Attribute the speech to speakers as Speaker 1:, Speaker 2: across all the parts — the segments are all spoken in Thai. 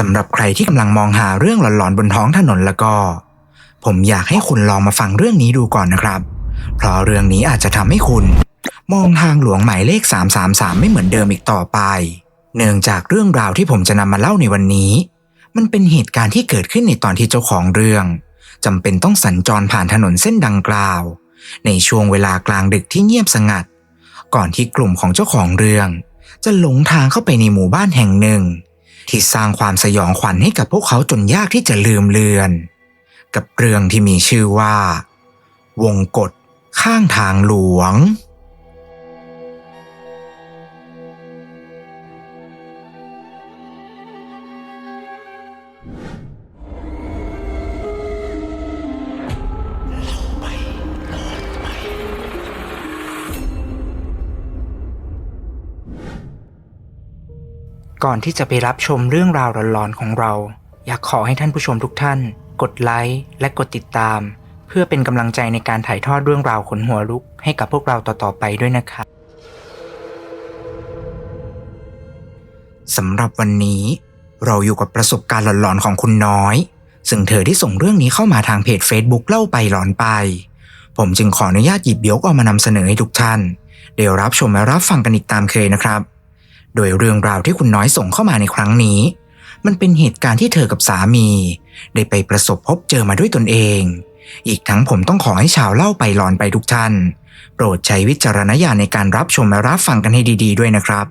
Speaker 1: สำหรับใครที่กำลังมองหาเรื่องหลอนๆบนท้องถนนแล้วก็ ผมอยากให้คุณลองมาฟังเรื่องนี้ดูก่อนนะครับ เพราะเรื่องนี้อาจจะทำให้คุณ มองทางหลวงหมายเลข 333 ไม่เหมือนเดิมอีกต่อไป เนื่องจากเรื่องราวที่ผมจะนำมาเล่าในวันนี้ มันเป็นเหตุการณ์ที่เกิดขึ้นในตอนที่เจ้าของเรื่องจำเป็นต้องสัญจรผ่านถนนเส้นดังกล่าว ในช่วงเวลากลางดึกที่เงียบสงัด ก่อนที่กลุ่มของเจ้าของเรื่อง จะหลงทางเข้าไปในหมู่บ้านแห่งหนึ่ง ที่สร้างความสยองขวัญให้กับพวกเขาจนยากที่จะลืมเลือน กับเรื่องที่มีชื่อว่า วงกฏข้างทางหลวง ก่อนที่จะไปรับชมเรื่องราวหลอนๆของเรา อยากขอให้ท่านผู้ชมทุกท่าน กดไลค์และกดติดตาม เพื่อเป็นกำลังใจในการถ่ายทอดเรื่องราวขนหัวลุก ให้กับพวกเราต่อๆไปด้วยนะครับสำหรับวันนี้ เราอยู่กับประสบการณ์หลอนๆของคุณน้อย ซึ่งเธอที่ส่งเรื่องนี้เข้ามาทางเพจ Facebook เล่าไปหลอนไป ผมจึงขออนุญาตหยิบยกเอามานำเสนอให้ทุกท่าน เดี๋ยวรับชมและรับฟังกันอีกตามเคยนะครับ โดยเรื่องราวที่คุณน้อยส่งเข้ามาในครั้งนี้ มันเป็นเหตุการณ์ที่เธอกับสามี ได้ไปประสบพบเจอมาด้วยตนเอง อีกทั้งผมต้องขอให้ชาวเล่าไปหลอนไปทุกท่าน โปรดใช้วิจารณญาณในการรับชมและรับฟังกันให้ดี ๆ ด้วยนะครับ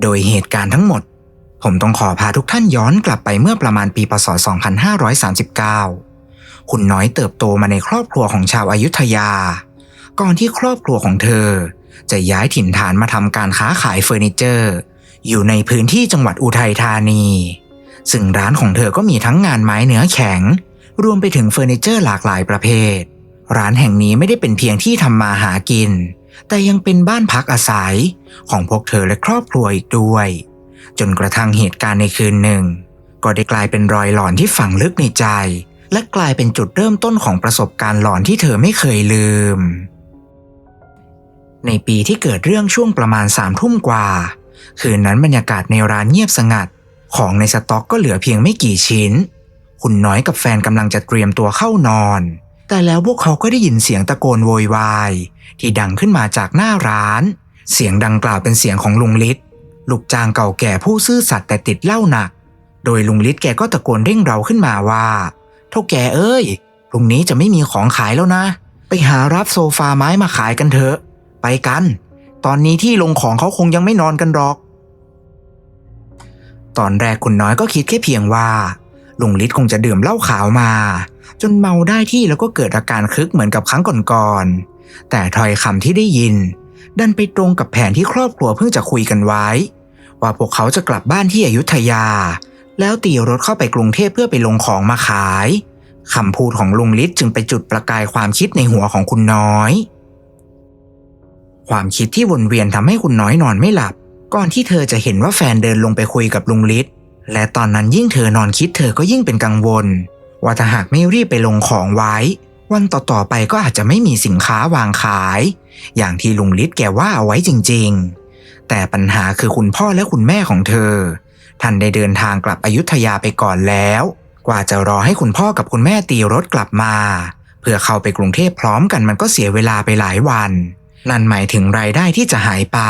Speaker 1: โดยเหตุการณ์ทั้งหมด ผมต้องขอพาทุกท่านย้อนกลับไปเมื่อประมาณปีพศ 2539 คุณน้อยเติบโตมาในครอบครัวของชาวอายุทยา ก่อนที่ครอบครัวของเธอ จะย้ายถิ่นฐานมาทำการค้าขายเฟอร์นิเจอร์ อยู่ในพื้นที่จังหวัดอุทัยธานี ซึ่งร้านของเธอก็มีทั้งงานไม้เนื้อแข็ง รวมไปถึงเฟอร์นิเจอร์หลากหลายประเภท ร้านแห่งนี้ไม่ได้เป็นเพียงที่ทำมาหากิน แต่ยังเป็นบ้านพักอาศัยของพวกเธอและครอบครัวอีกด้วย จนกระทั่งเหตุการณ์ในคืนหนึ่ง ก็ได้กลายเป็นรอยหลอนที่ฝังลึกในใจ และกลายเป็นจุดเริ่มต้นของประสบการณ์หลอนที่เธอไม่เคยลืม ในปีที่เกิดเรื่องช่วงประมาณสามทุ่มกว่า คืนนั้นบรรยากาศในร้านเงียบสงัด ของในสต็อกก็เหลือเพียงไม่กี่ชิ้น คุณน้อยกับแฟนกำลังจะเตรียมตัวเข้านอน แต่แล้วพวกเขาก็ได้ยินเสียงตะโกนโวยวาย ที่ดังขึ้นมาจากหน้าร้าน เสียงดังกล่าวเป็นเสียงของลุงฤทธิ์ลูกจ้างเก่าแก่ผู้ซื่อสัตย์แต่ติดเหล้าหนัก โดยลุงฤทธิ์แกก็ตะโกนเร่งเราขึ้นมาว่าเท่าแก่เอ้ยพรุ่งนี้จะไม่มีของขายแล้วนะ ไปหารับโซฟาไม้มาขายกันเถอะ ไปกัน ตอนนี้ที่ลงของเขาคงยังไม่นอนกันหรอก ตอนแรกคุณน้อยก็คิดแค่เพียงว่าลุงฤทธิ์คงจะดื่มเหล้าขาวมา จนเมาได้ที่แล้วก็เกิดอาการคลึกเหมือนกับครั้งก่อนๆแต่ถ้อยคำที่ได้ยิน ดันไปตรงกับแผนที่ครอบครัวเพิ่งจะคุยกันไว้ ว่าพวกเขาจะกลับบ้านที่อยุธยา แล้วตีรถเข้าไปกรุงเทพเพื่อไปลงของมาขายคำพูดของลุงฤทธิ์จึงไปจุดประกายความคิดในหัวของคุณน้อย ความคิดที่วนเวียนทำให้คุณน้อยนอนไม่หลับ ก่อนที่เธอจะเห็นว่าแฟนเดินลงไปคุยกับลุงฤทธิ์และตอนนั้นยิ่งเธอนอนคิดเธอก็ยิ่งเป็นกังวล ว่าถ้าหากไม่รีบไปลงของไว้ วันต่อๆไปก็อาจจะไม่มีสินค้าวางขาย อย่างที่ลุงฤทธิ์แกว่าเอาไว้จริง ๆ แต่ปัญหาคือคุณพ่อและคุณแม่ของเธอ ท่านได้เดินทางกลับอยุธยาไปก่อนแล้ว กว่าจะรอให้คุณพ่อกับคุณแม่ตีรถกลับมา เพื่อเข้าไปกรุงเทพพร้อมกันมันก็เสียเวลาไปหลายวัน นั่นหมายถึงรายได้ที่จะหายไป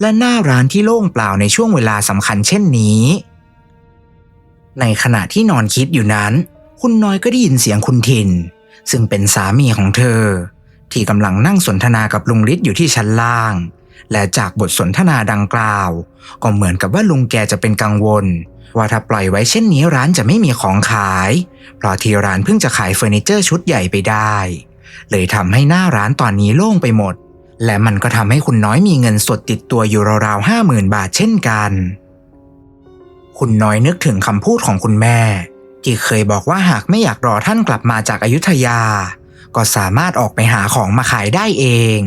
Speaker 1: และหน้าร้านที่โล่งเปล่าในช่วงเวลาสำคัญเช่นนี้ ในขณะที่นอนคิดอยู่นั้น คุณน้อยก็ได้ยินเสียงคุณทิน ซึ่งเป็นสามีของเธอ ที่กำลังนั่งสนทนากับลุงฤทธิ์อยู่ที่ชั้นล่าง และจากบทสนทนาดังกล่าว ก็เหมือนกับว่าลุงแกจะเป็นกังวล ว่าถ้าปล่อยไว้เช่นนี้ร้านจะไม่มีของขาย เพราะที่ร้านเพิ่งจะขายเฟอร์นิเจอร์ชุดใหญ่ไปได้เลยทำให้หน้าร้านตอนนี้โล่งไปหมด และมันก็ทำให้คุณน้อยมีเงินสดติดตัวอยู่ราวๆห้าหมื่นบาทเช่นกัน คุณน้อยนึกถึงคำพูดของคุณแม่ ที่เคยบอกว่าหากไม่อยากรอท่านกลับมาจากอายุทยา ก็สามารถออกไปหาของมาขายได้เอง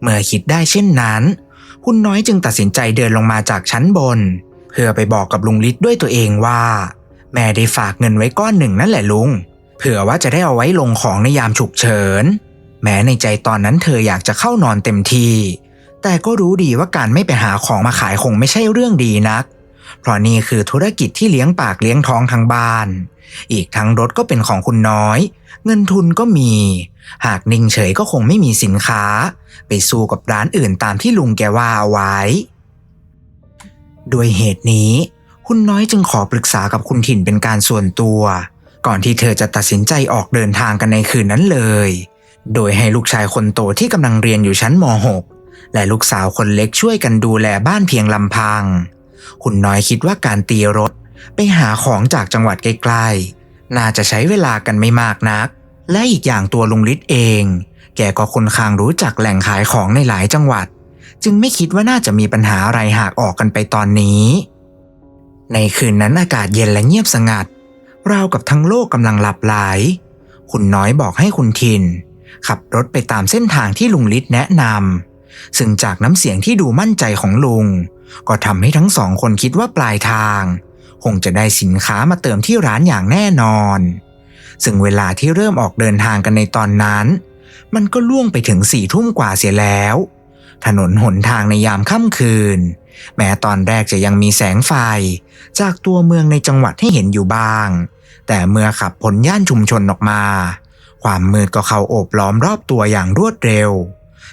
Speaker 1: เมื่อคิดได้เช่นนั้น คุณน้อยจึงตัดสินใจเดินลงมาจากชั้นบน เพื่อไปบอกกับลุงฤทธิ์ด้วยตัวเองว่า แม่ได้ฝากเงินไว้ก้อนหนึ่งนั่นแหละลุงเผื่อว่าจะได้เอาไว้ลงของในยามฉุกเฉิน แม้ในใจตอนนั้นเธออยากจะเข้านอนเต็มที แต่ก็รู้ดีว่าการไม่ไปหาของมาขายคงไม่ใช่เรื่องดีนัก เพราะนี่คือธุรกิจที่เลี้ยงปากเลี้ยงท้องทั้งบ้าน อีกทั้งรถก็เป็นของคุณน้อย เงินทุนก็มี หากนิ่งเฉยก็คงไม่มีสินค้า ไปสู้กับร้านอื่นตามที่ลุงแกว่าเอาไว้ ด้วยเหตุนี้ คุณน้อยจึงขอปรึกษากับคุณถิ่นเป็นการส่วนตัว ก่อนที่เธอจะตัดสินใจออกเดินทางกันในคืนนั้นเลย โดยให้ลูกชายคนโตที่กำลังเรียนอยู่ชั้นม .6 และลูกสาวคนเล็กช่วยกันดูแลบ้านเพียงลำพัง คุณน้อยคิดว่าการตีรถไปหาของจากจังหวัดใกล้ๆ น่าจะใช้เวลากันไม่มากนัก และอีกอย่างตัวลุงฤทธิ์เอง แกก็คอนข้างรู้จักแหล่งขายของในหลายจังหวัด จึงไม่คิดว่าน่าจะมีปัญหาอะไรหากออกกันไปตอนนี้ ในคืนนั้นอากาศเย็นและเงียบสงัดราวกับทั้งโลกกำลังหลับไหล คุณน้อยบอกให้คุณทิน ขับรถไปตามเส้นทางที่ลุงฤทธิ์แนะนำซึ่งจากน้ำเสียงที่ดูมั่นใจของลุง ก็ทำให้ทั้งสองคนคิดว่าปลายทาง คงจะได้สินค้ามาเติมที่ร้านอย่างแน่นอน ซึ่งเวลาที่เริ่มออกเดินทางกันในตอนนั้น มันก็ล่วงไปถึงสี่ทุ่มกว่าเสียแล้ว ถนนหนทางในยามค่ำคืน แม้ตอนแรกจะยังมีแสงไฟ จากตัวเมืองในจังหวัดให้เห็นอยู่บ้าง แต่เมื่อขับพ้นย่านชุมชนออกมา ความมืดก็เข้าโอบล้อมรอบตัวอย่างรวดเร็ว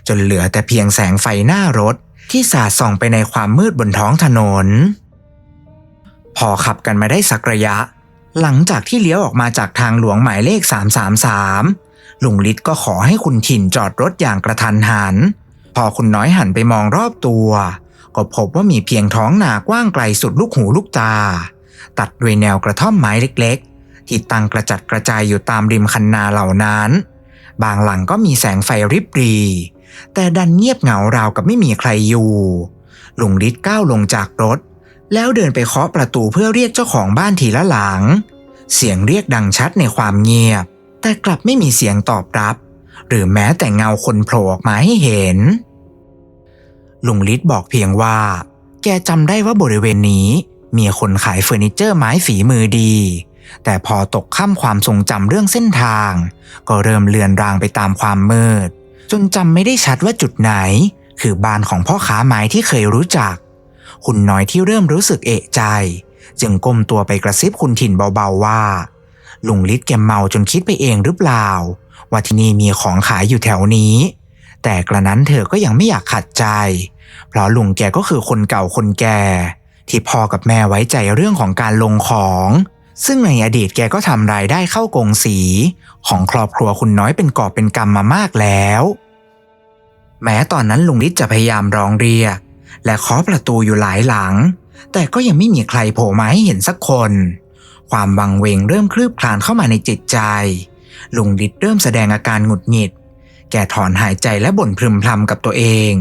Speaker 1: จนเหลือแต่เพียงแสงไฟหน้ารถที่สาดส่องไปในความมืดบนท้องถนน พอขับกันมาได้สักระยะ หลังจากที่เลี้ยวออกมาจากทางหลวงหมายเลข 333 ลุงฤทธิ์ก็ขอให้คุณถิ่นจอดรถอย่างกระทันหัน พอคุณน้อยหันไปมองรอบตัว ก็พบว่ามีเพียงท้องนากว้างไกลสุดลูกหูลูกตา ตัดด้วยแนวกระท่อมไม้เล็กๆ ที่ตั้งกระจัดกระจายอยู่ตามริมคันนาเหล่านั้น บางหลังก็มีแสงไฟริบหรี แต่ดันเงียบเหงาราวกับไม่มีใครอยู่ ลุงฤทธิ์ก้าวลงจากรถ แล้วเดินไปเคาะประตูเพื่อเรียกเจ้าของบ้านทีละหลัง เสียงเรียกดังชัดในความเงียบ แต่กลับไม่มีเสียงตอบรับ หรือแม้แต่เงาคนโผล่ออกมาให้เห็น ลุงฤทธิ์บอกเพียงว่า แกจำได้ว่าบริเวณนี้มีคนขายเฟอร์นิเจอร์ไม้ฝีมือดี แต่พอตกข้ามความทรงจำเรื่องเส้นทาง ก็เริ่มเลือนรางไปตามความมืด จนจำไม่ได้ชัดว่าจุดไหน คือบ้านของพ่อค้าไม้ที่เคยรู้จัก คุณน้อยที่เริ่มรู้สึกเอะใจ จึงก้มตัวไปกระซิบคุณถิ่นเบาๆว่าลุงฤทธิ์แกเมาจนคิดไปเองหรือเปล่า ว่าที่นี่มีของขายอยู่แถวนี้ แต่กระนั้นเธอก็ยังไม่อยากขัดใจ เพราะลุงแกก็คือคนเก่าคนแก่ ที่พ่อกับแม่ไว้ใจเรื่องของการลงของ ซึ่งในอดีตแกก็ทำรายได้เข้ากงสี ของครอบครัวคุณน้อยเป็นกอบเป็นกำมามากแล้ว แม้ตอนนั้นลุงฤทธิ์จะพยายามร้องเรียก และเคาะประตูอยู่หลายหลัง แต่ก็ยังไม่มีใครโผล่มาให้เห็นสักคน ความวังเวงเริ่มคลืบคลานเข้ามาในจิตใจ ลุงฤทธิ์เริ่มแสดงอาการหงุดหงิด แกถอนหายใจและบ่นพรึมพรำกับตัวเอง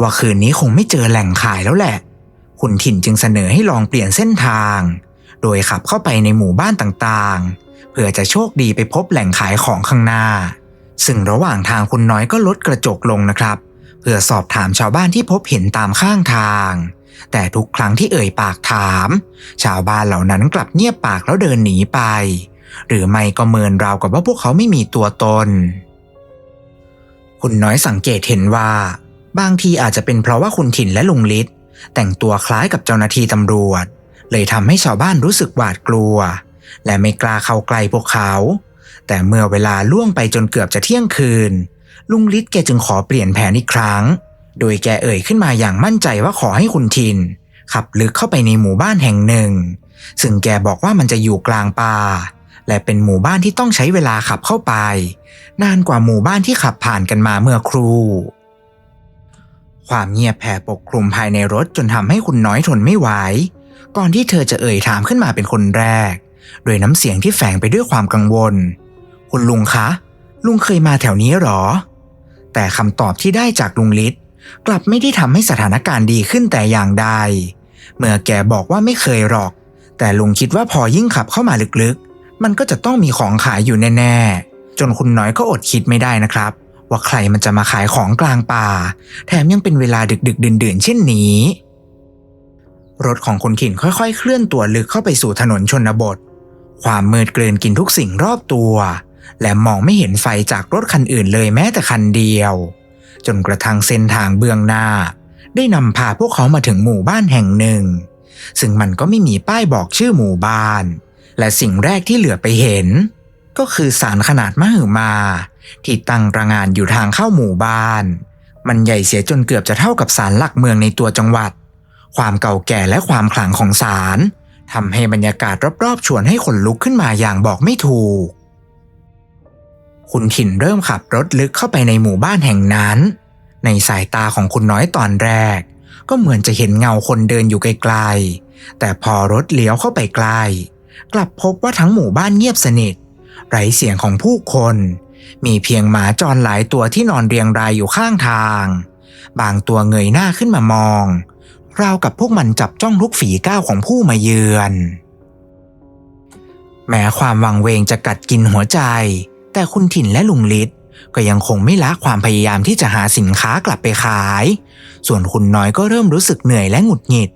Speaker 1: ว่าคืนนี้คงไม่เจอแหล่งขายแล้วแหละ คุณถิ่นจึงเสนอให้ลองเปลี่ยนเส้นทาง โดยขับเข้าไปในหมู่บ้านต่างๆ เพื่อจะโชคดีไปพบแหล่งขายของข้างหน้า ซึ่งระหว่างทางคุณน้อยก็ลดกระจกลงนะครับ เพื่อสอบถามชาวบ้านที่พบเห็นตามข้างทาง แต่ทุกครั้งที่เอ่ยปากถาม ชาวบ้านเหล่านั้นกลับเงียบปากแล้วเดินหนีไป หรือไม่ก็เมินราวกับว่าพวกเขาไม่มีตัวตน คุณน้อยสังเกตเห็นว่า บางทีอาจจะเป็นเพราะว่าคุณถิ่นและลุงฤทธิ์แต่งตัวคล้ายกับเจ้าหน้าที่ตำรวจ เลยทำให้ชาวบ้านรู้สึกหวาดกลัว และไม่กล้าเข้าใกล้พวกเขา แต่เมื่อเวลาล่วงไปจนเกือบจะเที่ยงคืน ลุงฤทธิ์แกจึงขอเปลี่ยนแผนอีกครั้ง โดยแกเอ่ยขึ้นมาอย่างมั่นใจว่าขอให้คุณทิน ขับลึกเข้าไปในหมู่บ้านแห่งหนึ่ง ซึ่งแกบอกว่ามันจะอยู่กลางป่าและเป็นหมู่บ้านที่ต้องใช้เวลาขับเข้าไป นานกว่าหมู่บ้านที่ขับผ่านกันมาเมื่อครู่ความเงียบแผ่ปกคลุมภายในรถจนทำให้คุณน้อยทนไม่ไหว ก่อนที่เธอจะเอ่ยถามขึ้นมาเป็นคนแรก โดยน้ำเสียงที่แฝงไปด้วยความกังวล คุณลุงคะ ลุงเคยมาแถวนี้หรอ แต่คำตอบที่ได้จากลุงฤทธิ์กลับไม่ได้ทำให้สถานการณ์ดีขึ้นแต่อย่างใด เมื่อแกบอกว่าไม่เคยหรอก แต่ลุงคิดว่าพอยิ่งขับเข้ามาลึกๆ มันก็จะต้องมีของขายอยู่แน่ๆ จนคุณน้อยก็อดคิดไม่ได้นะครับ ว่าใครมันจะมาขายของกลางป่า แถมยังเป็นเวลาดึกๆดื่นๆ เช่นนี้ รถของคนถิ่นค่อยๆ เคลื่อนตัวลึกเข้าไปสู่ถนนชนบท ความมืดเกลื่อนกินทุกสิ่งรอบตัว และมองไม่เห็นไฟจากรถคันอื่นเลยแม้แต่คันเดียว จนกระทั่งเส้นทางเบื้องหน้า ได้นำพาพวกเขามาถึงหมู่บ้านแห่งหนึ่ง ซึ่งมันก็ไม่มีป้ายบอกชื่อหมู่บ้าน และสิ่งแรกที่เหลือไปเห็น ก็คือศาลขนาดมหึมา ที่ตั้งระงานอยู่ทางเข้าหมู่บ้าน มันใหญ่เสียจนเกือบจะเท่ากับศาลหลักเมืองในตัวจังหวัด ความเก่าแก่และความขลังของศาลทำให้บรรยากาศรอบๆ ชวนให้ขนลุกขึ้นมาอย่างบอกไม่ถูก คุณถิ่นเริ่มขับรถลึกเข้าไปในหมู่บ้านแห่งนั้น ในสายตาของคุณน้อยตอนแรก ก็เหมือนจะเห็นเงาคนเดินอยู่ไกลๆ แต่พอรถเลี้ยวเข้าไปใกล้กลับพบว่าทั้งหมู่บ้านเงียบสนิท ไร้เสียงของผู้คน มีเพียงหมาจรหลายตัวที่นอนเรียงรายอยู่ข้างทาง บางตัวเงยหน้าขึ้นมามอง ราวกับพวกมันจับจ้องทุกฝีก้าวของผู้มาเยือน แม้ความวังเวงจะกัดกินหัวใจ แต่คุณถิ่นและลุงฤทธิ์ก็ยังคงไม่ละความพยายามที่จะหาสินค้ากลับไปขาย ส่วนคุณน้อยก็เริ่มรู้สึกเหนื่อยและหงุดหงิด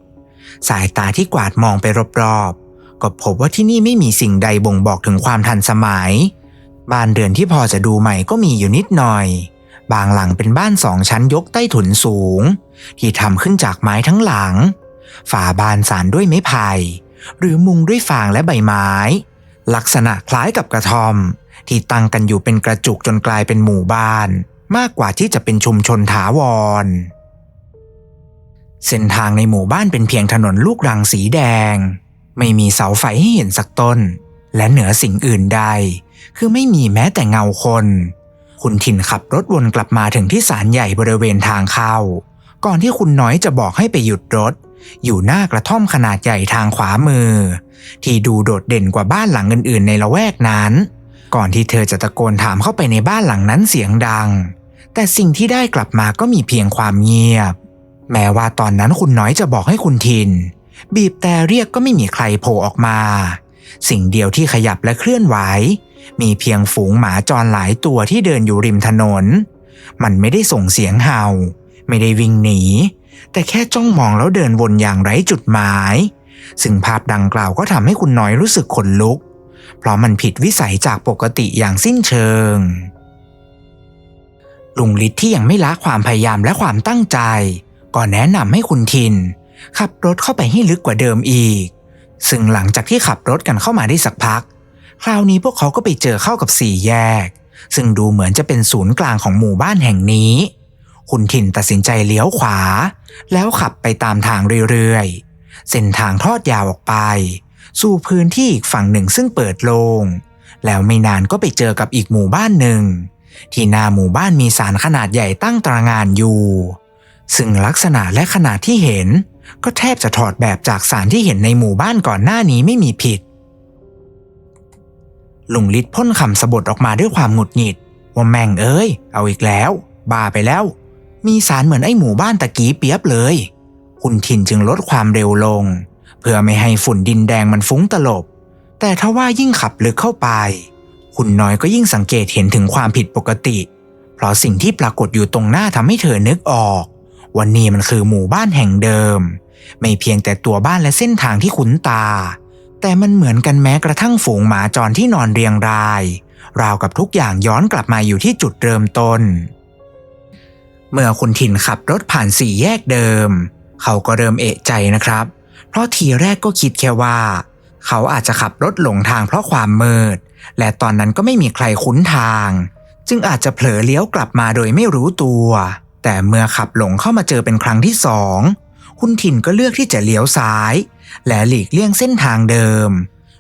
Speaker 1: สายตาที่กวาดมองไปรอบๆ ก็พบว่าที่นี่ไม่มีสิ่งใดบ่งบอกถึงความทันสมัย บ้านเรือนที่พอจะดูใหม่ก็มีอยู่นิดหน่อย บางหลังเป็นบ้านสองชั้นยกใต้ถุนสูง ที่ทำขึ้นจากไม้ทั้งหลัง ฝาบานสารด้วยไม้ไผ่หรือมุงด้วยฟางและใบไม้ ลักษณะคล้ายกับกระท่อม ที่ตั้งกันอยู่เป็นกระจุกจนกลายเป็นหมู่บ้าน มากกว่าที่จะเป็นชุมชนถาวร เส้นทางในหมู่บ้านเป็นเพียงถนนลูกรังสีแดง ไม่มีเสาไฟให้เห็นสักต้น และเหนือสิ่งอื่นใด คือไม่มีแม้แต่เงาคน คุณถิ่นขับรถวนกลับมาถึงที่ศาลใหญ่บริเวณทางเข้า ก่อนที่คุณน้อยจะบอกให้ไปหยุดรถ อยู่หน้ากระท่อมขนาดใหญ่ทางขวามือ ที่ดูโดดเด่นกว่าบ้านหลังอื่น ๆ ในละแวกนั้น ก่อนที่เธอจะตะโกนถามเข้าไปในบ้านหลังนั้นเสียงดัง แต่สิ่งที่ได้กลับมาก็มีเพียงความเงียบ แม้ว่าตอนนั้นคุณน้อยจะบอกให้คุณทิน บีบแต่เรียกก็ไม่มีใครโผล่ออกมา สิ่งเดียวที่ขยับและเคลื่อนไหว มีเพียงฝูงหมาจรหลายตัวที่เดินอยู่ริมถนน มันไม่ได้ส่งเสียงเห่า ไม่ได้วิ่งหนี แต่แค่จ้องมองแล้วเดินวนอย่างไร้จุดหมาย ซึ่งภาพดังกล่าวก็ทำให้คุณน้อยรู้สึกขนลุก เพราะมันผิดวิสัยจากปกติอย่างสิ้นเชิงลุงฤทธิ์ที่ยังไม่ละความพยายามและความตั้งใจ ก็แนะนำให้คุณทิน ขับรถเข้าไปให้ลึกกว่าเดิมอีก ซึ่งหลังจากที่ขับรถกันเข้ามาได้สักพัก คราวนี้พวกเขาก็ไปเจอเข้ากับสี่แยก ซึ่งดูเหมือนจะเป็นศูนย์กลางของหมู่บ้านแห่งนี้ คุณทินตัดสินใจเลี้ยวขวา แล้วขับไปตามทางเรื่อยๆ เส้นทางทอดยาวออกไป สู่พื้นที่อีกฝั่งหนึ่งซึ่งเปิดโลง่งแล้วไม่นานก็ไปเจอกับอีกหมู่บ้านหนึ่ง ที่หน้าหมู่บ้านมีศาลขนาดใหญ่ตั้งตระงานอยู่ ซึ่งลักษณะและขนาดที่เห็น ก็แทบจะถอดแบบจากศาลที่เห็นในหมู่บ้านก่อนหน้านี้ไม่มีผิด ลุงฤทธิ์พ่นคำสะบทออกมาด้วยความหงุดหงิด ว่าแม่งเอ้ย เอาอีกแล้ว บ้าไปแล้ว มีสารเหมือนไอ้หมู่บ้านตะกี้เปียบเลย คุณทินจึงลดความเร็วลง เพื่อไม่ให้ฝุ่นดินแดงมันฟุ้งตลบ แต่ทว่ายิ่งขับลึกเข้าไป คุณน้อยก็ยิ่งสังเกตเห็นถึงความผิดปกติ เพราะสิ่งที่ปรากฏอยู่ตรงหน้าทำให้เธอนึกออก วันนี้มันคือหมู่บ้านแห่งเดิม ไม่เพียงแต่ตัวบ้านและเส้นทางที่คุ้นตา แต่มันเหมือนกันแม้กระทั่งฝูงหมาจรที่นอนเรียงราย ราวกับทุกอย่างย้อนกลับมาอยู่ที่จุดเริ่มต้น เมื่อคุณถิ่นขับรถผ่านสี่แยกเดิม เขาก็เริ่มเอะใจนะครับ เพราะทีแรกก็คิดแค่ว่า เขาอาจจะขับรถหลงทางเพราะความมืด และตอนนั้นก็ไม่มีใครคุ้นทาง จึงอาจจะเผลอเลี้ยวกลับมาโดยไม่รู้ตัว แต่เมื่อขับหลงเข้ามาเจอเป็นครั้งที่สองคุณถิ่นก็เลือกที่จะเลี้ยวซ้าย และหลีกเลี่ยงเส้นทางเดิม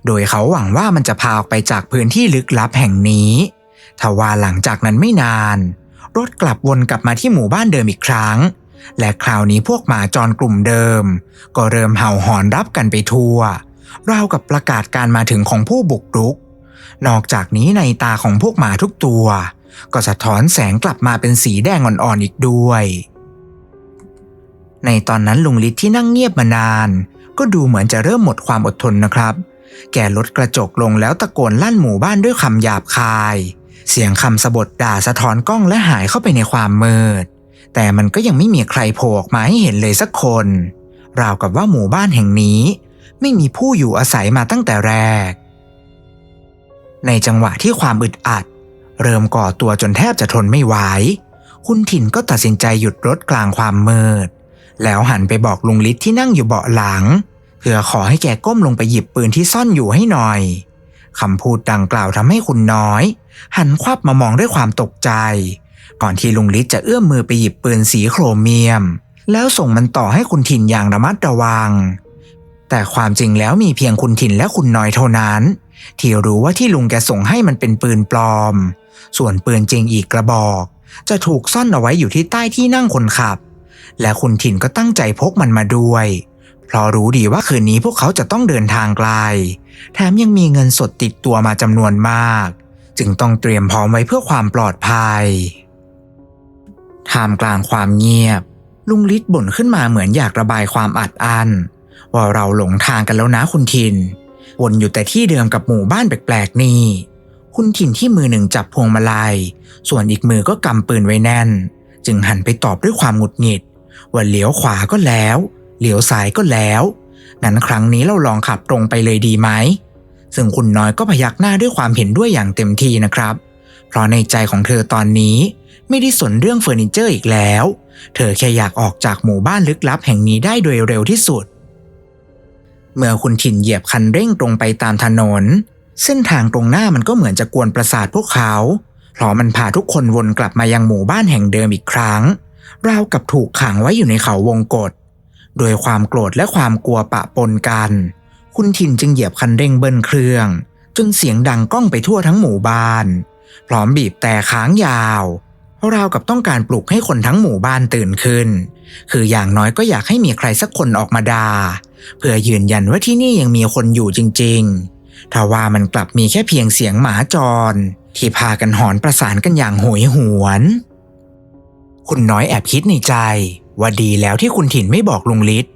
Speaker 1: โดยเขาหวังว่ามันจะพาออกไปจากพื้นที่ลึกลับแห่งนี้ ทว่าหลังจากนั้นไม่นาน รถกลับวนกลับมาที่หมู่บ้านเดิมอีกครั้ง และคราวนี้พวกหมาจรกลุ่มเดิม ก็เริ่มเห่าหอนรับกันไปทั่ว ราวกับประกาศการมาถึงของผู้บุกรุก นอกจากนี้ในตาของพวกหมาทุกตัว ก็สะท้อนแสงกลับมาเป็นสีแดงอ่อนๆอีกด้วยในตอนนั้นลุงฤทธิ์ที่นั่งเงียบมานาน ก็ดูเหมือนจะเริ่มหมดความอดทนนะครับ แกลดกระจกลงแล้วตะโกนลั่นหมู่บ้านด้วยคำหยาบคาย เสียงคำสะบทด่าสะท้อนกล้องและหายเข้าไปในความมืด แต่มันก็ยังไม่มีใครโผล่ออกมาให้เห็นเลยสักคน ราวกับว่าหมู่บ้านแห่งนี้ ไม่มีผู้อยู่อาศัยมาตั้งแต่แรก ในจังหวะที่ความอึดอัด เริ่มก่อตัวจนแทบจะทนไม่ไหว คุณถิ่นก็ตัดสินใจหยุดรถกลางความมืดแล้วหันไปบอกลุงฤทธิ์ที่นั่งอยู่เบาะหลัง เพื่อขอให้แกก้มลงไปหยิบปืนที่ซ่อนอยู่ให้หน่อยคำพูดดังกล่าวทำให้คุณน้อย หันควับมามองด้วยความตกใจ ก่อนที่ลุงฤทธิ์จะเอื้อมมือไปหยิบปืนสีโครเมียม แล้วส่งมันต่อให้คุณถิ่นอย่างระมัดระวัง แต่ความจริงแล้วมีเพียงคุณถิ่นและคุณน้อยเท่านั้น ที่รู้ว่าที่ลุงแกส่งให้มันเป็นปืนปลอม ส่วนปืนจริงอีกกระบอก จะถูกซ่อนเอาไว้อยู่ที่ใต้ที่นั่งคนขับ และคุณถิ่นก็ตั้งใจพกมันมาด้วย เพราะรู้ดีว่าคืนนี้พวกเขาจะต้องเดินทางไกล แถมยังมีเงินสดติดตัวมาจำนวนมาก จึงต้องเตรียมพร้อมไว้เพื่อความปลอดภัยท่ามกลางความเงียบ ลุงฤทธิ์บ่นขึ้นมาเหมือนอยากระบายความอัดอั้นว่าเราหลงทางกันแล้วนะคุณทิน วนอยู่แต่ที่เดิมกับหมู่บ้านแปลกๆนี่คุณทินที่มือหนึ่งจับพวงมาลัย ส่วนอีกมือก็กำปืนไว้แน่น จึงหันไปตอบด้วยความหงุดหงิดว่าเลี้ยวขวาก็แล้ว เลี้ยวซ้ายก็แล้ว งั้นครั้งนี้เราลองขับตรงไปเลยดีไหม ซึ่งคุณน้อยก็พยักหน้าด้วยความเห็นด้วยอย่างเต็มที่นะครับ เพราะในใจของเธอตอนนี้ไม่ได้สนเรื่องเฟอร์นิเจอร์อีกแล้ว เธอแค่อยากออกจากหมู่บ้านลึกลับแห่งนี้ได้โดยเร็วที่สุด เมื่อคุณถิ่นเหยียบคันเร่งตรงไปตามถนน เส้นทางตรงหน้ามันก็เหมือนจะกวนประสาทพวกเขา เพราะมันพาทุกคนวนกลับมายังหมู่บ้านแห่งเดิมอีกครั้ง ราวกับถูกขังไว้อยู่ในเขาวงกฏ โดยความโกรธและความกลัวปะปนกัน คุณถิ่นจึงเหยียบคันเร่งเบิ้ลเครื่อง จนเสียงดังก้องไปทั่วทั้งหมู่บ้าน พร้อมบีบแต่ค้างยาวราวกับต้องการปลุกให้คนทั้งหมู่บ้านตื่นขึ้น คืออย่างน้อยก็อยากให้มีใครสักคนออกมาด่าเพื่อยืนยันว่าที่นี่ยังมีคนอยู่จริงๆทว่ามันกลับมีแค่เพียงเสียงหมาจร ที่พากันหอนประสานกันอย่างโหยหวน คุณน้อยแอบคิดในใจ ว่าดีแล้วที่คุณถิ่นไม่บอกลุงฤทธิ์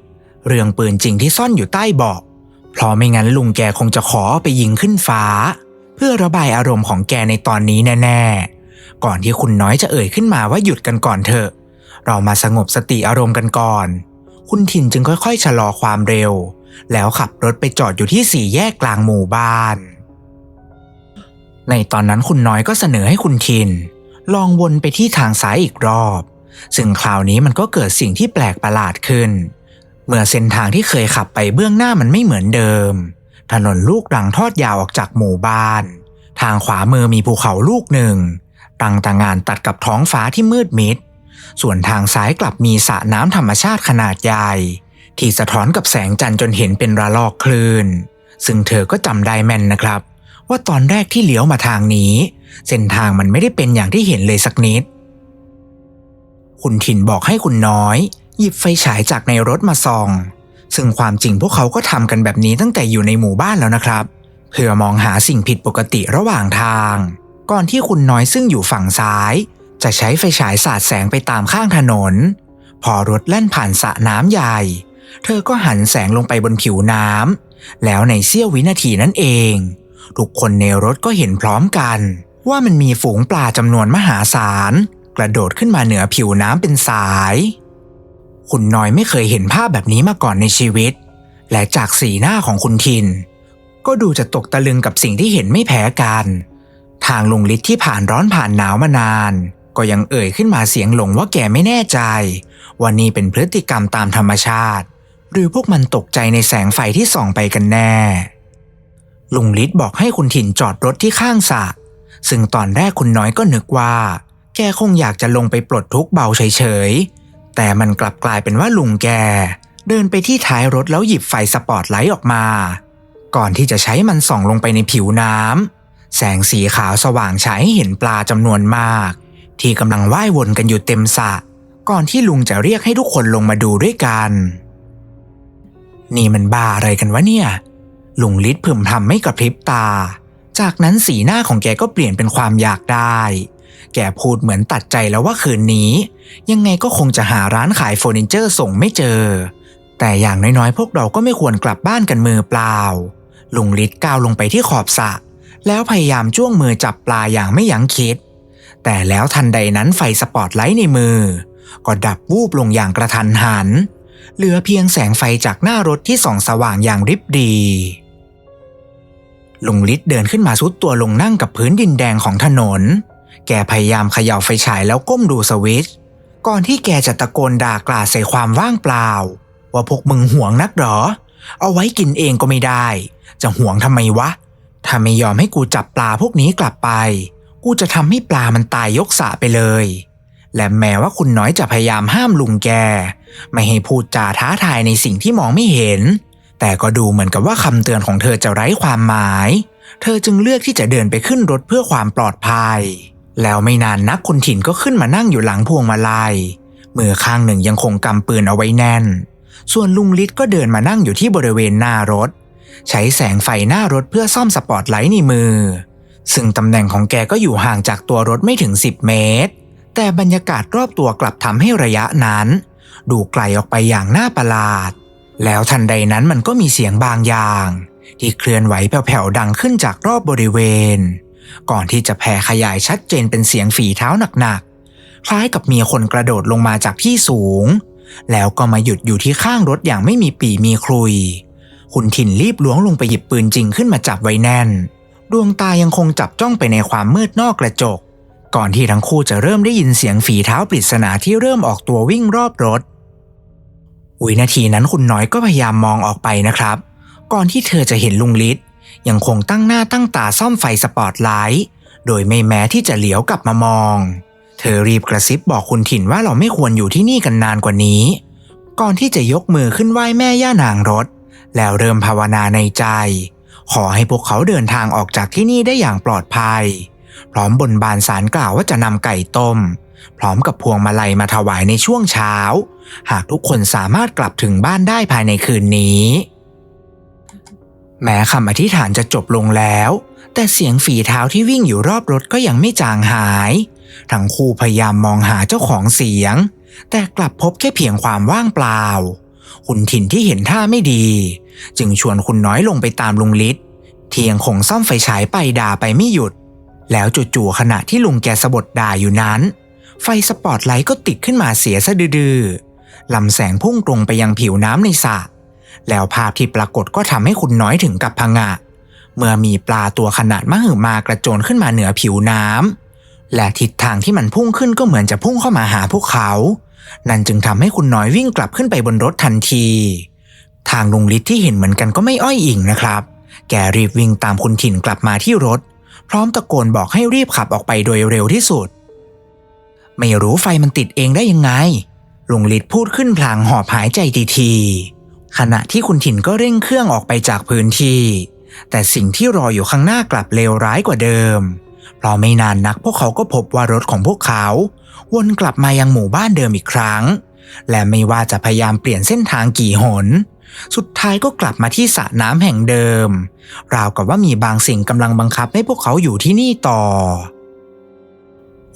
Speaker 1: เรื่องปืนจริงที่ซ่อนอยู่ใต้เบาะเพราะไม่งั้นลุงแกคงจะขอไปยิงขึ้นฟ้า เพื่อระบายอารมณ์ของแกในตอนนี้แน่ๆ ก่อนที่คุณน้อยจะเอ่ยขึ้นมาว่าหยุดกันก่อนเถอะ เรามาสงบสติอารมณ์กันก่อน คุณถิ่นจึงค่อยๆชะลอความเร็ว แล้วขับรถไปจอดอยู่ที่สี่แยกกลางหมู่บ้าน ในตอนนั้นคุณน้อยก็เสนอให้คุณทิน ลองวนไปที่ทางซ้ายอีกรอบ ซึ่งคราวนี้มันก็เกิดสิ่งที่แปลกประหลาดขึ้น เมื่อเส้นทางที่เคยขับไปเบื้องหน้ามันไม่เหมือนเดิม ถนนลูกรังทอดยาวออกจากหมู่บ้าน ทางขวามือมีภูเขาลูกหนึ่งตั้งตางานตัดกับท้องฟ้าที่มืดมิด ส่วนทางซ้ายกลับมีสระน้ำธรรมชาติขนาดใหญ่ ที่สะท้อนกับแสงจันทร์จนเห็นเป็นระลอกคลื่น ซึ่งเธอก็จำได้แม่นนะครับ ว่าตอนแรกที่เลี้ยวมาทางนี้ เส้นทางมันไม่ได้เป็นอย่างที่เห็นเลยสักนิด คุณถิ่นบอกให้คุณน้อย หยิบไฟฉายจากในรถมาส่อง ซึ่งความจริงพวกเขาก็ทำกันแบบนี้ตั้งแต่อยู่ในหมู่บ้านแล้วนะครับ เพื่อมองหาสิ่งผิดปกติระหว่างทาง ก่อนที่คุณน้อยซึ่งอยู่ฝั่งซ้าย จะใช้ไฟฉายสาดแสงไปตามข้างถนน พอรถแล่นผ่านสระน้ำใหญ่ เธอก็หันแสงลงไปบนผิวน้ำแล้วในเสี้ยววินาทีนั่นเอง ทุกคนในรถก็เห็นพร้อมกัน ว่ามันมีฝูงปลาจำนวนมหาศาล กระโดดขึ้นมาเหนือผิวน้ำเป็นสาย คุณน้อยไม่เคยเห็นภาพแบบนี้มาก่อนในชีวิต และจากสีหน้าของคุณทิน ก็ดูจะตกตะลึงกับสิ่งที่เห็นไม่แพ้กัน ทางลุงฤทธิ์ที่ผ่านร้อนผ่านหนาวมานาน ก็ยังเอ่ยขึ้นมาเสียงหลงว่าแกไม่แน่ใจว่านี่เป็นพฤติกรรมตามธรรมชาติ หรือพวกมันตกใจในแสงไฟที่ส่องไปกันแน่ ลุงฤทธิ์บอกให้คุณถิ่นจอดรถที่ข้างสระซึ่งตอนแรกคุณน้อยก็นึกว่า แกคงอยากจะลงไปปลดทุกข์เบาเฉยๆ แต่มันกลับกลายเป็นว่าลุงแก เดินไปที่ท้ายรถแล้วหยิบไฟสปอตไลท์ออกมา ก่อนที่จะใช้มันส่องลงไปในผิวน้ำแสงสีขาวสว่างฉายให้เห็นปลาจำนวนมาก ที่กำลังว่ายวนกันอยู่เต็มสระก่อนที่ลุงจะเรียกให้ทุกคนลงมาดูด้วยกัน นี่มันบ้าอะไรกันวะเนี่ย ลุงลิศพึมพำไม่กระพริบตา จากนั้นสีหน้าของแกก็เปลี่ยนเป็นความอยากได้ แกพูดเหมือนตัดใจแล้วว่าคืนนี้ ยังไงก็คงจะหาร้านขายเฟอร์นิเจอร์ส่งไม่เจอ แต่อย่างน้อยๆ พวกเราก็ไม่ควรกลับบ้านกันมือเปล่า ลุงลิศก้าวลงไปที่ขอบสระแล้วพยายามจ้วงมือจับปลาอย่างไม่ยั้งคิด แต่แล้วทันใดนั้นไฟสปอตไลท์ในมือ ก็ดับวูบลงอย่างกระทันหัน เหลือเพียงแสงไฟจากหน้ารถที่ส่องสว่างอย่างริบดี ลุงฤทธิ์เดินขึ้นมาซุดตัวลงนั่งกับพื้นดินแดงของถนน แกพยายามเขย่าไฟฉายแล้วก้มดูสวิตช์ก่อนที่แกจะตะโกนด่ากลาดใส่ความว่างเปล่า ว่าพวกมึงห่วงนักหรอ เอาไว้กินเองก็ไม่ได้ จะห่วงทำไมวะ ถ้าไม่ยอมให้กูจับปลาพวกนี้กลับไป กูจะทำให้ปลามันตายยกสะไปเลย และแม้ว่าคุณน้อยจะพยายามห้ามลุงแก ไม่ให้พูดจาท้าทายในสิ่งที่มองไม่เห็น แต่ก็ดูเหมือนกับว่าคำเตือนของเธอจะไร้ความหมาย เธอจึงเลือกที่จะเดินไปขึ้นรถเพื่อความปลอดภัย แล้วไม่นานนักคุณถิ่นก็ขึ้นมานั่งอยู่หลังพวงมาลัย มือข้างหนึ่งยังคงกำปืนเอาไว้แน่น ส่วนลุงฤทธิ์ก็เดินมานั่งอยู่ที่บริเวณหน้ารถ ใช้แสงไฟหน้ารถเพื่อซ่อมสปอตไลท์ในมือ ซึ่งตำแหน่งของแกก็อยู่ห่างจากตัวรถไม่ถึง 10 เมตร แต่บรรยากาศรอบตัวกลับทำให้ระยะนั้น ดูไกลออกไปอย่างน่าประหลาด แล้วทันใดนั้นมันก็มีเสียงบางอย่าง ที่เคลื่อนไหวแผ่วๆดังขึ้นจากรอบบริเวณ ก่อนที่จะแผ่ขยายชัดเจนเป็นเสียงฝีเท้าหนักๆ คล้ายกับมีคนกระโดดลงมาจากที่สูง แล้วก็มาหยุดอยู่ที่ข้างรถอย่างไม่มีปีมีครุย คุณถิ่นรีบล้วงลงไปหยิบปืนจริงขึ้นมาจับไว้แน่น ดวงตายังคงจับจ้องไปในความมืดนอกกระจก ก่อนที่ทั้งคู่จะเริ่มได้ยินเสียงฝีเท้าปริศนาที่เริ่มออกตัววิ่งรอบรถ วินาทีนั้นคุณน้อยก็พยายามมองออกไปนะครับ ก่อนที่เธอจะเห็นลุงฤทธิ์ยังคงตั้งหน้าตั้งตาซ่อมไฟสปอตไลท์โดยไม่แม้ที่จะเหลียวกลับมามอง เธอรีบกระซิบบอกคุณถิ่นว่าเราไม่ควรอยู่ที่นี่กันนานกว่านี้ ก่อนที่จะยกมือขึ้นไหว้แม่ย่านางรถ แล้วเริ่มภาวนาในใจ ขอให้พวกเขาเดินทางออกจากที่นี่ได้อย่างปลอดภัย พร้อมบนบานสารกล่าวว่าจะนำไก่ต้ม พร้อมกับพวงมาลัยมาถวายในช่วงเช้า หากทุกคนสามารถกลับถึงบ้านได้ภายในคืนนี้ แม้คำอธิษฐานจะจบลงแล้ว แต่เสียงฝีเท้าที่วิ่งอยู่รอบรถก็ยังไม่จางหาย ทั้งคู่พยายามมองหาเจ้าของเสียง แต่กลับพบแค่เพียงความว่างเปล่า คุณถิ่นที่เห็นท่าไม่ดี จึงชวนคุณน้อยลงไปตามลุงฤทธิ์ที่ยงคงซ่อมไฟฉายไปด่าไปไม่หยุด แล้วจู่ๆขณะที่ลุงแกสะบดด่าอยู่นั้น ไฟสปอตไลท์ก็ติดขึ้นมาเสียสะดือๆลำแสงพุ่งตรงไปยังผิวน้ำในสระแล้วภาพที่ปรากฏก็ทำให้คุณน้อยถึงกับพงะ เมื่อมีปลาตัวขนาดมหึมากระโจนขึ้นมาเหนือผิวน้ำและทิศทางที่มันพุ่งขึ้นก็เหมือนจะพุ่งเข้ามาหาพวกเขา นั่นจึงทำให้คุณน้อยวิ่งกลับขึ้นไปบนรถทันที ทางลุงฤทธิ์ที่เห็นเหมือนกันก็ไม่อ้อยอิงนะครับ แกรีบวิ่งตามคุณถิ่นกลับมาที่รถ พร้อมตะโกนบอกให้รีบขับออกไปโดยเร็วที่สุด ไม่รู้ไฟมันติดเองได้ยังไง ลุงฤทธิ์พูดขึ้นพลางหอบหายใจทีๆขณะที่คุณถิ่นก็เร่งเครื่องออกไปจากพื้นที่ แต่สิ่งที่รออยู่ข้างหน้ากลับเลวร้ายกว่าเดิม เพราะไม่นานนักพวกเขาก็พบว่ารถของพวกเขา วนกลับมายังหมู่บ้านเดิมอีกครั้ง และไม่ว่าจะพยายามเปลี่ยนเส้นทางกี่หน สุดท้ายก็กลับมาที่สระน้ำแห่งเดิม ราวกับว่ามีบางสิ่งกำลังบังคับให้พวกเขาอยู่ที่นี่ต่อ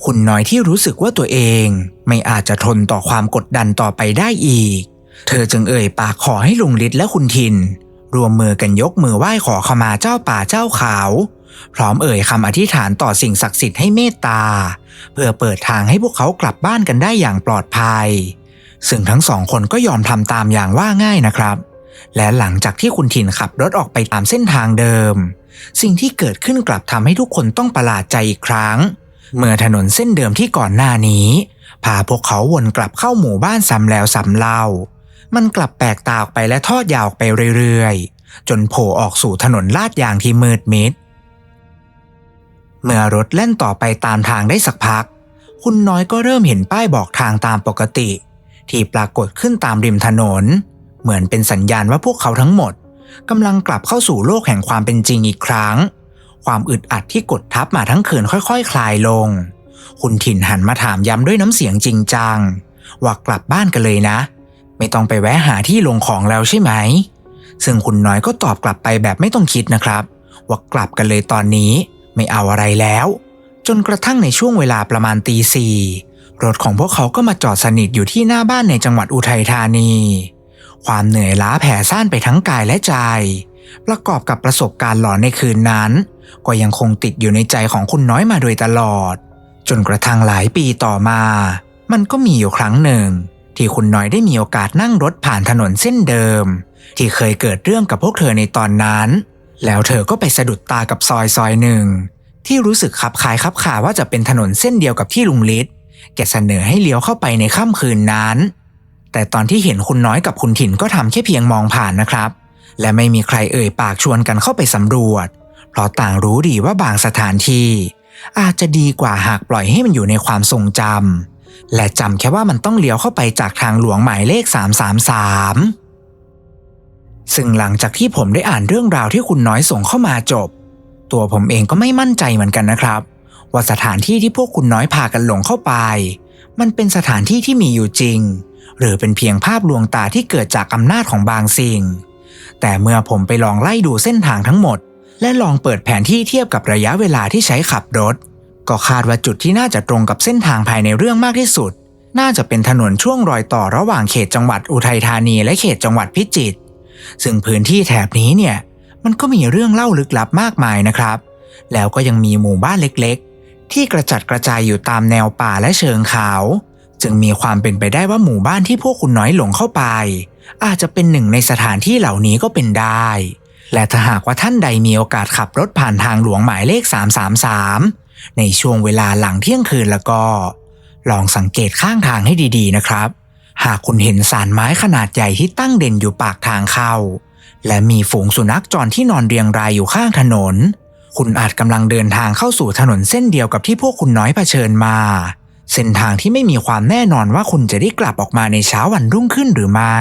Speaker 1: คุณน้อยที่รู้สึกว่าตัวเองไม่อาจจะทนต่อความกดดันต่อไปได้อีก เธอจึงเอ่ยปากขอให้ลุงฤทธิ์และคุณทิน รวมมือกันยกมือไหว้ขอขมาเจ้าป่าเจ้าเขาว พร้อมเอ่ยคำอธิษฐานต่อสิ่งศักดิ์สิทธิ์ให้เมตตา เพื่อเปิดทางให้พวกเขากลับบ้านกันได้อย่างปลอดภัย ซึ่งทั้งสองคนก็ยอมทำตามอย่างว่าง่ายนะครับ และหลังจากที่คุณถิ่นขับรถออกไปตามเส้นทางเดิม สิ่งที่เกิดขึ้นกลับทำให้ทุกคนต้องประหลาดใจอีกครั้ง เมื่อถนนเส้นเดิมที่ก่อนหน้านี้ พาพวกเขาวนกลับเข้าหมู่บ้านซ้ำแล้วซ้ำเล่า มันกลับแปลกตาออกไปและทอดยาวออกไปเรื่อยๆ จนโผล่ออกสู่ถนนลาดยางที่มืดมิด เมื่อรถแล่นต่อไปตามทางได้สักพัก คุณน้อยก็เริ่มเห็นป้ายบอกทางตามปกติ ที่ปรากฏขึ้นตามริมถนน เหมือนเป็นสัญญาณว่าพวกเขาทั้งหมดกำลังกลับเข้าสู่โลกแห่งความเป็นจริงอีกครั้ง ความอึดอัดที่กดทับมาทั้งคืนค่อยๆคลายลง คุณถิ่นหันมาถามย้ำด้วยน้ำเสียงจริงจัง ว่ากลับบ้านกันเลยนะ ไม่ต้องไปแวะหาที่ลงของแล้วใช่ไหม ซึ่งคุณน้อยก็ตอบกลับไปแบบไม่ต้องคิดนะครับ ว่ากลับกันเลยตอนนี้ ไม่เอาอะไรแล้ว จนกระทั่งในช่วงเวลาประมาณตีสี่รถของพวกเขาก็มาจอดสนิทอยู่ที่หน้าบ้านในจังหวัดอุทัยธานี ความเหนื่อยล้าแผ่ซ่านไปทั้งกายและใจ ประกอบกับประสบการณ์หลอนในคืนนั้น ก็ยังคงติดอยู่ในใจของคุณน้อยมาโดยตลอด จนกระทั่งหลายปีต่อมา มันก็มีอยู่ครั้งหนึ่ง ที่คุณน้อยได้มีโอกาสนั่งรถผ่านถนนเส้นเดิม ที่เคยเกิดเรื่องกับพวกเธอในตอนนั้น แล้วเธอก็ไปสะดุดตากับซอยซอยหนึ่ง ที่รู้สึกขับคายขับขาว่าจะเป็นถนนเส้นเดียวกับที่ลุงฤทธิ์แกเสนอให้เลี้ยวเข้าไปในค่ำคืนนั้น แต่ตอนที่เห็นคุณน้อยกับคุณถิ่นก็ทำแค่เพียงมองผ่านนะครับ และไม่มีใครเอ่ยปากชวนกันเข้าไปสำรวจ เพราะต่างรู้ดีว่าบางสถานที่ อาจจะดีกว่าหากปล่อยให้มันอยู่ในความทรงจำและจำแค่ว่ามันต้องเลี้ยวเข้าไปจากทางหลวงหมายเลข 333 ซึ่งหลังจากที่ผมได้อ่านเรื่องราวที่คุณน้อยส่งเข้ามาจบ ตัวผมเองก็ไม่มั่นใจเหมือนกันนะครับ ว่าสถานที่ที่พวกคุณน้อยพากันหลงเข้าไป มันเป็นสถานที่ที่มีอยู่จริง หรือเป็นเพียงภาพลวงตาที่เกิดจากอำนาจของบางสิ่ง แต่เมื่อผมไปลองไล่ดูเส้นทางทั้งหมด และลองเปิดแผนที่เทียบกับระยะเวลาที่ใช้ขับรถ ก็คาดว่าจุดที่น่าจะตรงกับเส้นทางภายในเรื่องมากที่สุด น่าจะเป็นถนนช่วงรอยต่อระหว่างเขตจังหวัดอุทัยธานีและเขตจังหวัดพิจิตรซึ่งพื้นที่แถบนี้เนี่ย มันก็มีเรื่องเล่าลึกลับมากมายนะครับ แล้วก็ยังมีหมู่บ้านเล็กๆ ที่กระจัดกระจายอยู่ตามแนวป่าและเชิงเขา จึงมีความเป็นไปได้ว่าหมู่บ้านที่พวกคุณน้อยหลงเข้าไป อาจจะเป็นหนึ่งในสถานที่เหล่านี้ก็เป็นได้ และถ้าหากว่าท่านใดมีโอกาสขับรถผ่านทางหลวงหมายเลข 333 ในช่วงเวลาหลังเที่ยงคืนแล้วก็ ลองสังเกตข้างทางให้ดีๆนะครับ หากคุณเห็นสารไม้ขนาดใหญ่ที่ตั้งเด่นอยู่ปากทางเข้า และมีฝูงสุนัขจรที่นอนเรียงรายอยู่ข้างถนน คุณอาจกำลังเดินทางเข้าสู่ถนนเส้นเดียวกับที่พวกคุณน้อยเผชิญมา เส้นทางที่ไม่มีความแน่นอนว่าคุณจะได้กลับออกมาในเช้าวันรุ่งขึ้นหรือไม่